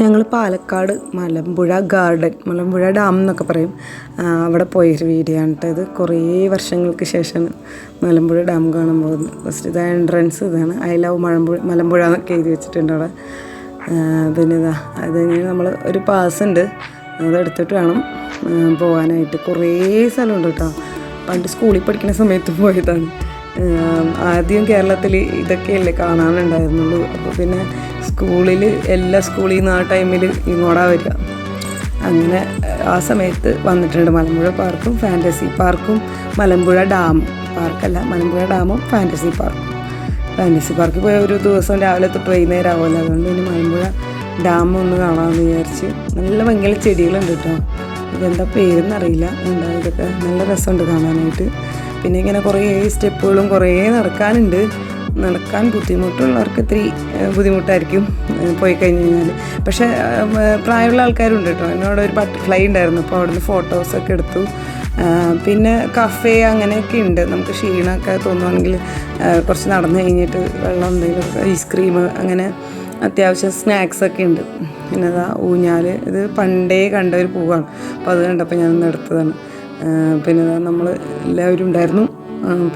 ഞങ്ങൾ Palakkad Malampuzha garden Malampuzha dam എന്നൊക്കെ പറയും. അവിടെ പോയൊരു വീഡിയോ ആണ് ഇത്. കുറേ വർഷങ്ങൾക്ക് ശേഷമാണ് മലമ്പുഴ ഡാം കാണാൻ പോകുന്നത്. ഫസ്റ്റ് ഇത് എൻട്രൻസ് ഇതാണ്. ഐ ലവ് മലമ്പുഴ മലമ്പുഴ എന്നൊക്കെ എഴുതി വെച്ചിട്ടുണ്ട് അവിടെ. പിന്നെ ഇതാ അത് നമ്മൾ ഒരു പാസ് ഉണ്ട്. അതെടുത്തിട്ട് വേണം പോകാനായിട്ട്. കുറേ സ്ഥലമുണ്ട് കേട്ടോ. പണ്ട് സ്കൂളിൽ പഠിക്കുന്ന സമയത്ത് പോയതാണ്. ആദ്യം കേരളത്തിൽ ഇതൊക്കെയല്ലേ കാണാനുണ്ടായിരുന്നുള്ളൂ. അപ്പോൾ പിന്നെ സ്കൂളിൽ എല്ലാ സ്കൂളിൽ നിന്ന് ആ ടൈമിൽ ഇങ്ങോട്ടാ വരിക. അങ്ങനെ ആ സമയത്ത് വന്നിട്ടുണ്ട് മലമ്പുഴ പാർക്കും ഫാന്റസി പാർക്കും മലമ്പുഴ ഡാമും. പാർക്കല്ല മലമ്പുഴ ഡാമും ഫാന്റസി പാർക്കും. ഫാന്റസി പാർക്കിൽ പോയ ഒരു ദിവസം രാവിലെ തൊട്ട് വൈകുന്നേരം ആവുമല്ലോ അതുകൊണ്ട് ഇനി മലമ്പുഴ ഡാം ഒന്ന് കാണാമെന്ന് വിചാരിച്ച് നല്ല ഭയങ്കര ചെടികളുണ്ട് കേട്ടോ. ഇതെന്താ പേരെന്നറിയില്ല എന്താ ഇതൊക്കെ നല്ല രസമുണ്ട് കാണാനായിട്ട്. പിന്നെ ഇങ്ങനെ കുറേ സ്റ്റെപ്പുകളും കുറേ നടക്കാനുണ്ട്. നടക്കാൻ ബുദ്ധിമുട്ടുള്ളവർക്ക് ഇത്തിരി ബുദ്ധിമുട്ടായിരിക്കും പോയി കഴിഞ്ഞ് കഴിഞ്ഞാൽ പക്ഷേ പ്രായമുള്ള ആൾക്കാരുണ്ട് കേട്ടോ. എന്നോട് ഒരു ബട്ടർഫ്ലൈ ഉണ്ടായിരുന്നു. അപ്പോൾ അവിടുന്ന് ഫോട്ടോസൊക്കെ എടുത്തു. പിന്നെ കഫേ അങ്ങനെയൊക്കെ ഉണ്ട്. നമുക്ക് ക്ഷീണമൊക്കെ തോന്നുവാണെങ്കിൽ കുറച്ച് നടന്നു കഴിഞ്ഞിട്ട് വെള്ളം എന്തെങ്കിലും ഐസ്ക്രീം അങ്ങനെ അത്യാവശ്യം സ്നാക്സൊക്കെ ഉണ്ട്. പിന്നെ അതാ ഊഞ്ഞാൽ ഇത് പണ്ടേ കണ്ട ഒരു പൂവാണ്. അപ്പോൾ അത് കണ്ടപ്പോൾ ഞാനൊന്ന് എടുത്തതാണ്. പിന്നെ നമ്മൾ എല്ലാവരും ഉണ്ടായിരുന്നു.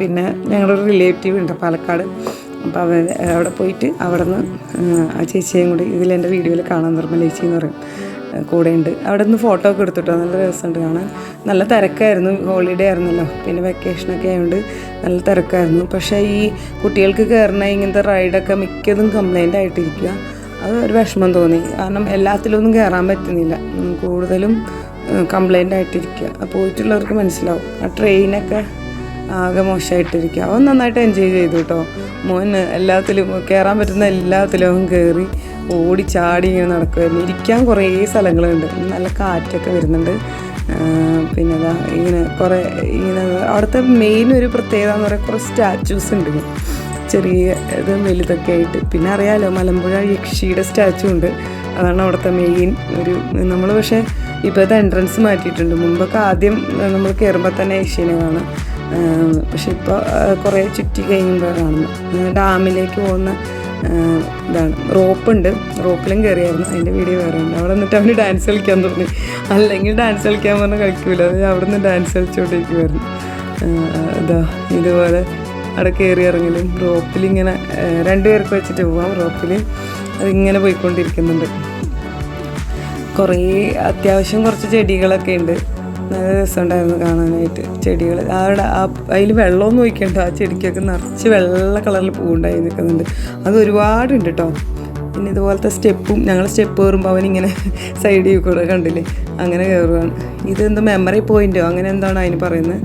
പിന്നെ ഞങ്ങളൊരു റിലേറ്റീവ് ഉണ്ട് പാലക്കാട്. അപ്പോൾ അവർ അവിടെ പോയിട്ട് അവിടെ നിന്ന് ആ ചേച്ചിയും കൂടി ഇതിലെന്റെ വീഡിയോയിൽ കാണാൻ നിർമ്മല ചേച്ചി എന്ന് പറയും. കൂടെ ഉണ്ട്. അവിടെ നിന്ന് ഫോട്ടോ ഒക്കെ എടുത്തിട്ടോ? നല്ല രസമുണ്ട് കാണാൻ. നല്ല തിരക്കായിരുന്നു. ഹോളിഡേ ആയിരുന്നല്ലോ. പിന്നെ വെക്കേഷനൊക്കെ ആയതുകൊണ്ട് നല്ല തിരക്കായിരുന്നു. പക്ഷേ ഈ കുട്ടികൾക്ക് കയറുന്ന ഇങ്ങനത്തെ റൈഡൊക്കെ മിക്കതും കംപ്ലൈന്റ് ആയിട്ടിരിക്കുക അത് ഒരു വിഷമം തോന്നി. കാരണം എല്ലാത്തിലൊന്നും കയറാൻ പറ്റുന്നില്ല. കൂടുതലും കംപ്ലൈന്റ് ആയിട്ടിരിക്കുക. പോയിട്ടുള്ളവർക്ക് മനസ്സിലാവും. ആ ട്രെയിനൊക്കെ ആകെ മോശമായിട്ടിരിക്കുക അവൻ നന്നായിട്ട് എൻജോയ് ചെയ്തു കേട്ടോ മോൻ എല്ലാത്തിലും കയറാൻ പറ്റുന്ന എല്ലാത്തിലും അവൻ കയറി ഓടി ചാടി ഇങ്ങനെ നടക്കുമായിരുന്നു ഇരിക്കാൻ കുറേ സ്ഥലങ്ങളുണ്ട്. നല്ല കാറ്റൊക്കെ വരുന്നുണ്ട്. പിന്നെ അതാ ഇങ്ങനെ കുറേ ഇങ്ങനെ അവിടുത്തെ മെയിൻ ഒരു പ്രത്യേകത എന്ന് പറയുക കുറേ സ്റ്റാച്യൂസ് ഉണ്ട്. ചെറിയ ഇത് വലുതൊക്കെ ആയിട്ട്. പിന്നെ അറിയാമല്ലോ മലമ്പുഴ യക്ഷിയുടെ സ്റ്റാച്ചു ഉണ്ട്. അതാണ് അവിടുത്തെ മെയിൻ ഒരു നമ്മൾ പക്ഷേ ഇപ്പോഴത്തെ എൻട്രൻസ് മാറ്റിയിട്ടുണ്ട്. മുമ്പൊക്കെ ആദ്യം നമ്മൾ കയറുമ്പോൾ തന്നെ ഏഷ്യനെ കാണാം. പക്ഷെ ഇപ്പോൾ കുറേ ചുറ്റി കഴിയുമ്പോൾ കാണുന്നു. ഡാമിലേക്ക് പോകുന്ന ഇതാണ്. റോപ്പുണ്ട്. റോപ്പിലും കയറിയായിരുന്നു അതിന്റെ വീഡിയോ വേറെ ഉണ്ട്. അവിടെ നിന്നിട്ട് അവന് ഡാൻസ് കളിക്കാൻ തോന്നി. അല്ലെങ്കിൽ ഡാൻസ് കളിക്കാൻ പറഞ്ഞാൽ കളിക്കൂല. അത് അവിടെ നിന്ന് ഡാൻസ് കളിച്ചുകൊണ്ടിരിക്കുമായിരുന്നു ഇതാ ഇതുപോലെ അവിടെ കയറി ഇറങ്ങലും. റോപ്പിലിങ്ങനെ രണ്ടുപേർക്ക് വെച്ചിട്ട് പോവാം. റോപ്പിൽ അതിങ്ങനെ പോയിക്കൊണ്ടിരിക്കുന്നുണ്ട്. കുറേ അത്യാവശ്യം കുറച്ച് ചെടികളൊക്കെ ഉണ്ട്. നല്ല രസമുണ്ടായിരുന്നു കാണാനായിട്ട്. ചെടികൾ അവിടെ ആ അതിൽ വെള്ളമൊന്നും ഒഴിക്കണ്ട. ആ ചെടിക്കൊക്കെ നിറച്ച് വെള്ള കളറിൽ പൂവുണ്ടായി നിൽക്കുന്നുണ്ട്. അത് ഒരുപാടുണ്ട് കേട്ടോ പിന്നെ ഇതുപോലത്തെ സ്റ്റെപ്പും ഞങ്ങൾ സ്റ്റെപ്പ് കയറുമ്പോൾ അവനിങ്ങനെ സൈഡിൽ കൂടെ കണ്ടില്ലേ? അങ്ങനെ കയറുകയാണ് ഇതെന്തോ മെമ്മറി പോയിന്റോ അങ്ങനെ എന്താണ് അതിന് പറയുന്നത്?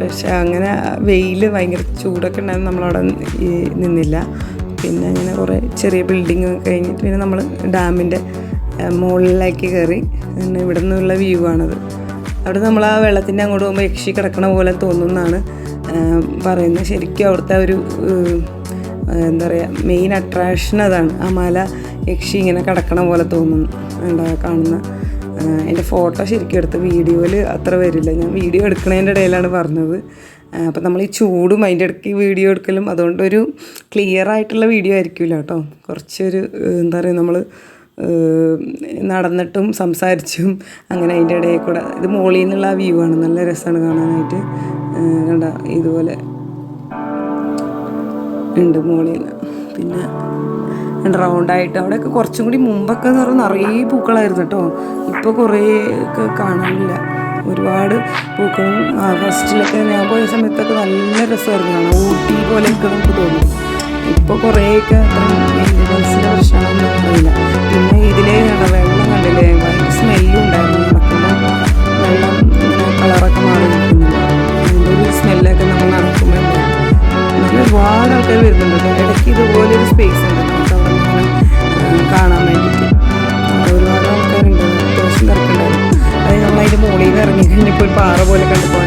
പക്ഷേ അങ്ങനെ വെയിൽ ഭയങ്കര ചൂടൊക്കെ ഉണ്ടായിരുന്നു. നമ്മളവിടെ നിന്നില്ല. പിന്നെ അങ്ങനെ കുറേ ചെറിയ ബിൽഡിങ് കഴിഞ്ഞിട്ട് പിന്നെ നമ്മൾ ഡാമിന്റെ മുകളിലേക്ക് കയറി. പിന്നെ ഇവിടെ നിന്നുള്ള വ്യൂ ആണത്. അവിടെ നമ്മൾ ആ വെള്ളത്തിന്റെ അങ്ങോട്ട് പോകുമ്പോൾ യക്ഷി കിടക്കണ പോലെ തോന്നുന്നതാണ് പറയുന്നത്. ശരിക്കും അവിടുത്തെ ഒരു എന്താ പറയുക മെയിൻ അട്രാക്ഷൻ അതാണ്. ആ മല യക്ഷി ഇങ്ങനെ കിടക്കണ പോലെ തോന്നുന്നു എന്താ കാണുന്ന. എന്റെ ഫോട്ടോ ശരിക്കും എടുത്ത് വീഡിയോയിൽ അത്ര വരില്ല. ഞാൻ വീഡിയോ എടുക്കുന്നതിന്റെ ഇടയിലാണ് പറഞ്ഞത്. അപ്പം നമ്മൾ ഈ ചൂടും അതിന്റെ ഇടയ്ക്ക് വീഡിയോ എടുക്കലും അതുകൊണ്ടൊരു ക്ലിയർ ആയിട്ടുള്ള വീഡിയോ ആയിരിക്കില്ല കേട്ടോ. കുറച്ചൊരു എന്താ പറയുക നമ്മൾ നടന്നിട്ടും സംസാരിച്ചും അങ്ങനെ അതിന്റെ ഇടയിൽ കൂടെ ഇത് മോളിൽ നിന്നുള്ള വ്യൂ ആണ്. നല്ല രസമാണ് കാണാനായിട്ട്. കണ്ട ഇതുപോലെ ഉണ്ട് മോളിൽ. നിന്ന് പിന്നെ റൗണ്ടായിട്ട് അവിടെയൊക്കെ കുറച്ചും കൂടി മുമ്പൊക്കെ എന്ന് നിറയെ പൂക്കളായിരുന്നു കേട്ടോ. ഇപ്പോൾ കുറേ കാണാനില്ല. ഒരുപാട് പൂക്കളും ഫസ്റ്റിലൊക്കെ ഞാൻ പോയ സമയത്തൊക്കെ നല്ല രസമായിരുന്നു ഊട്ടി പോലെയൊക്കെ നമുക്ക് തോന്നും. ഇപ്പോൾ കുറേയൊക്കെ മനസ്സിന്റെ പ്രശ്നങ്ങളൊന്നും അറിയില്ല. പിന്നെ ഇതിലേ കണ്ട വെള്ളം കണ്ടില്ലേ? ഭയങ്കര സ്മെല്ലും ഉണ്ടായിരുന്നു. നടക്കുമ്പോൾ വെള്ളം കളറൊക്കെ മാറി നിൽക്കുന്നുണ്ട്. അതിന്റെ ഒരു സ്മെല്ലൊക്കെ നമ്മൾ നടക്കുമ്പോൾ ഒരുപാട് ആൾക്കാർ വരുന്നുണ്ട്. ഇടയ്ക്ക് ഇതുപോലെ ഒരു സ്പേസ് ഉണ്ട്. പാറ പോലെ കണ്ടപ്പോൾ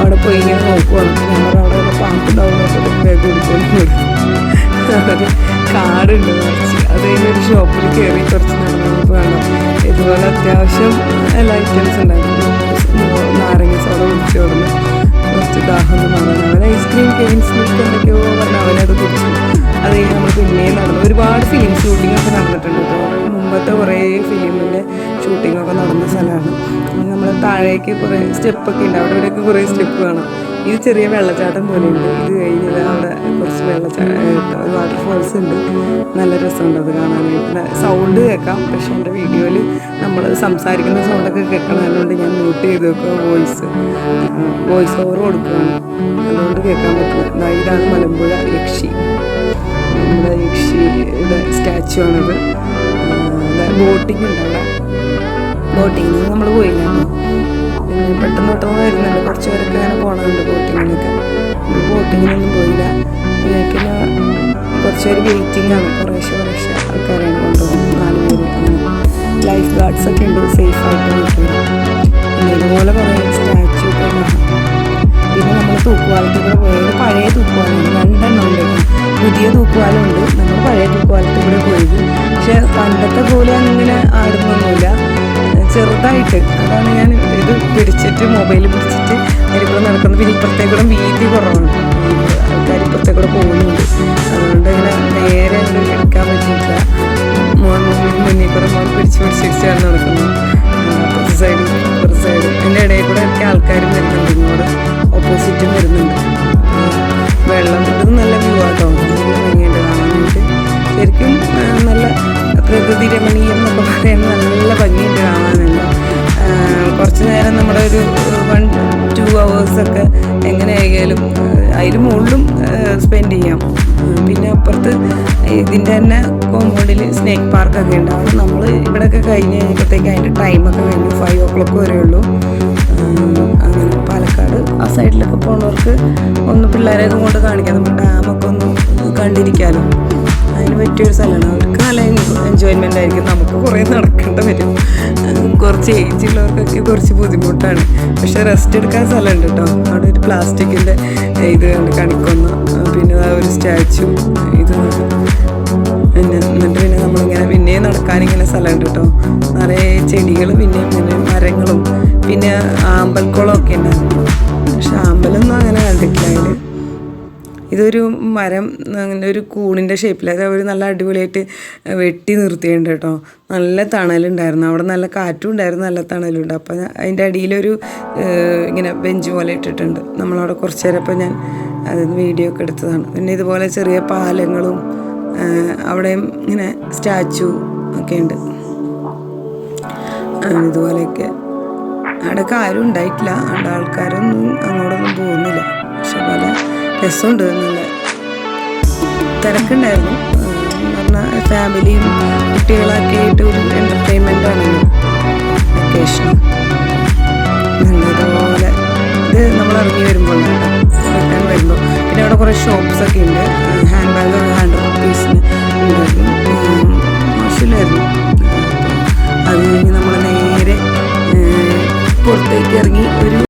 അവിടെ പോയി ഇങ്ങനെ നോക്കുവാണ് ഞങ്ങളുടെ അവിടെ ഉള്ള കൊടുക്കുമെന്ന് അതൊരു കാടുണ്ട് കുറച്ച്. അത് കഴിഞ്ഞ് ഒരു ഷോപ്പിൽ കയറി കുറച്ച് നമുക്ക് വേണം ഇതുപോലെ അത്യാവശ്യം എല്ലാ ഐറ്റംസ് ഉണ്ടായിരുന്നു. നാരങ്ങ സോഡ കുടിച്ചു കൊടുന്നു കുറച്ച് ദാഹം വന്നു അവൻ ഐസ്ക്രീം കെയിൻസ് എന്തൊക്കെയോ പറഞ്ഞാൽ അവനത് കുടിച്ചു. അത് കഴിഞ്ഞ് നമ്മൾ പിന്നെയും നടന്നു. ഒരുപാട് ഫിലിം ഷൂട്ടിംഗ് ഒക്കെ നടന്നിട്ടുണ്ട് കേട്ടോ. മുമ്പ് സ്ഥലമാണ്. നമ്മൾ താഴേക്ക് കുറേ സ്റ്റെപ്പൊക്കെ ഉണ്ട്. അവിടെ ഇവിടെയൊക്കെ കുറേ സ്റ്റെപ്പ് കാണാം. ഇത് ചെറിയ വെള്ളച്ചാട്ടം പോലെയുണ്ട് ഇത് കഴിഞ്ഞത് അവിടെ കുറച്ച് വെള്ളച്ചാട്ടം വാട്ടർഫോൾസ് ഉണ്ട്. നല്ല രസമുണ്ട് അത് കാണാനായിട്ട്. സൗണ്ട് കേൾക്കാം. പക്ഷേ എന്റെ വീഡിയോയിൽ നമ്മൾ സംസാരിക്കുന്ന സൗണ്ടൊക്കെ കേൾക്കണം അതുകൊണ്ട് ഞാൻ മ്യൂട്ട് ചെയ്ത് വെക്കുക വോയിസ് വോയിസ് ഓവർ കൊടുക്കുകയാണ്. അതുകൊണ്ട് കേൾക്കാൻ പറ്റില്ല. ഇതാണ് മലമ്പുഴ യക്ഷി. നമ്മുടെ യക്ഷിയുടെ സ്റ്റാച്ചു ആണത്. ബോട്ടിംഗ് ഉണ്ട് അവിടെ ബോട്ടിങ്ങിന് നമ്മൾ പോയില്ലായിരുന്നു പിന്നെ പെട്ടെന്ന് പെട്ടെന്ന് വരുന്നുണ്ട്. കുറച്ച് പേരൊക്കെ അങ്ങനെ പോകണമുണ്ട് ബോട്ടിങ്ങിനൊക്കെ. ബോട്ടിങ്ങിനൊന്നും പോയില്ല. പിന്നെ കുറച്ച് പേര് വെയിറ്റിംഗ് ആണ്. കുറേശ്ശെ കുറേശ്ശെ ആൾക്കാരാണ് കൊണ്ടുപോകുന്നത്. നാല് പേര് അങ്ങനെ. ലൈഫ് ഗാർഡ്സ് ഒക്കെ ഉണ്ട്. സേഫ് ആയിട്ട് പിന്നെ ഇതുപോലെ കുറേ സ്റ്റാച്ചു പിന്നെ നമ്മൾ തൂക്കുപാലത്തിൽ കൂടെ പോയത് പഴയ തൂക്കുപാലമാണ് രണ്ടെണ്ണം ഉണ്ട്. പുതിയ തൂക്കുപാലമുണ്ട്. നമ്മൾ പഴയ തൂക്കുപാലത്തിൽ കൂടെ പോയത്. പക്ഷെ പണ്ടത്തെ പോലെ അങ്ങനെ ആടുന്നൊന്നുമില്ല. ചെറുതായിട്ട്. അതാണ് ഞാൻ ഇത് പിടിച്ചിട്ട് മൊബൈൽ പിടിച്ചിട്ട് അതിൽ കൂടെ നടക്കുന്നത് പിന്നെ ഇപ്പുറത്തേക്കൂടെ വീതി കുറവാണ്. ആൾക്കാർ ഇപ്പുറത്തേക്കൂടെ പോകുന്നുണ്ട്. അതുകൊണ്ട് ഇങ്ങനെ നേരെ എടുക്കാൻ പറ്റിയിട്ടില്ല. മോൻ മുന്നിൽ കൂടെ പ്രകൃതി രമണീയം എന്നൊക്കെ പറയാൻ നല്ല ഭംഗിയുണ്ട് കാണാനുണ്ട് കുറച്ച് നേരം നമ്മുടെ ഒരു വൺ ടു ഒക്കെ എങ്ങനെ ആയാലും അതിൽ മുകളിലും സ്പെൻഡ് ചെയ്യാം. പിന്നെ അപ്പുറത്ത് ഇതിന്റെ തന്നെ കോമ്പൗണ്ടിൽ സ്നേക്ക് പാർക്കൊക്കെ ഉണ്ട്. അവിടെ നമ്മൾ ഇവിടെയൊക്കെ കഴിഞ്ഞ് കഴിഞ്ഞപ്പോഴത്തേക്ക് അതിന്റെ ടൈമൊക്കെ കഴിഞ്ഞു ഫൈവ് ഓ ക്ലോക്ക് വരെ ഉള്ളൂ. അങ്ങനെ പാലക്കാട് ആ സൈഡിലൊക്കെ പോകുന്നവർക്ക് ഒന്ന് പിള്ളേരെയൊക്കെ കൊണ്ട് കാണിക്കാം നമുക്ക് ഡാമൊക്കെ ഒന്ന് കണ്ടിരിക്കാമല്ലോ അതിന് പറ്റിയൊരു സ്ഥലമാണ്. അവർക്ക് നല്ല എൻജോയ്മെന്റ് ആയിരിക്കും. നമുക്ക് കുറേ നടക്കേണ്ടി വരും. കുറച്ച് ഏജ് ഉള്ളവർക്കൊക്കെ കുറച്ച് ബുദ്ധിമുട്ടാണ്. പക്ഷേ റെസ്റ്റ് എടുക്കാൻ സ്ഥലമുണ്ട് കേട്ടോ അവിടെ ഒരു പ്ലാസ്റ്റിക്കിന്റെ ഇത് കണിക്കൊന്ന പിന്നെ ഒരു സ്റ്റാച്ചു ഇത് പിന്നെ എന്നിട്ട് പിന്നെ നമ്മളിങ്ങനെ പിന്നെയും നടക്കാനിങ്ങനെ സ്ഥലമുണ്ട് കേട്ടോ നിറയെ ചെടികൾ പിന്നെ പിന്നെ മരങ്ങളും പിന്നെ ആമ്പൽക്കുളമൊക്കെ ഉണ്ടായിരുന്നു. പക്ഷെ ആമ്പലൊന്നും അങ്ങനെ കണ്ടിട്ടില്ല അതിൽ ഇതൊരു മരം അങ്ങനെ ഒരു കൂണിന്റെ ഷേപ്പിൽ അത് അവർ നല്ല അടിപൊളിയായിട്ട് വെട്ടി നിർത്തിയിട്ടുണ്ട് കേട്ടോ. നല്ല തണലുണ്ടായിരുന്നു. അവിടെ നല്ല കാറ്റും ഉണ്ടായിരുന്നു നല്ല തണലുണ്ട് അപ്പോൾ ഞാൻ- അതിന്റെ അടിയിലൊരു ഇങ്ങനെ ബെഞ്ച് പോലെ ഇട്ടിട്ടുണ്ട്. നമ്മളവിടെ കുറച്ച് നേരം അപ്പോൾ ഞാൻ അത് വീഡിയോ ഒക്കെ എടുത്തതാണ്. പിന്നെ ഇതുപോലെ ചെറിയ പാലങ്ങളും അവിടെയും ഇങ്ങനെ സ്റ്റാച്ചു ഒക്കെ ഉണ്ട്. ഇതുപോലെയൊക്കെ. അവിടെയൊക്കെ ആരും ഉണ്ടായിട്ടില്ല. അവിടെ ആൾക്കാരൊന്നും അങ്ങോട്ടൊന്നും പോകുന്നില്ല. പക്ഷെ പല രസമുണ്ട്. നല്ല തിരക്കുണ്ടായിരുന്നു പറഞ്ഞാൽ ഫാമിലിയും കുട്ടികളൊക്കെ ആയിട്ട് ഒരു എന്റർടൈൻമെന്റ് ആണല്ലോ വെക്കേഷൻ നല്ലതുപോലെ ഇത് നമ്മൾ ഇറങ്ങി വരുമ്പോൾ റിട്ടേൺ വരുമ്പോൾ. പിന്നെ അവിടെ കുറേ ഷോപ്പ്സൊക്കെ ഉണ്ട്. ഹാൻഡ് ബാഗ് ഹാൻഡ് പീസിന് മോശമില്ലായിരുന്നു. അത് കഴിഞ്ഞ് നമ്മൾ നേരെ പുറത്തേക്ക് ഇറങ്ങി ഒരു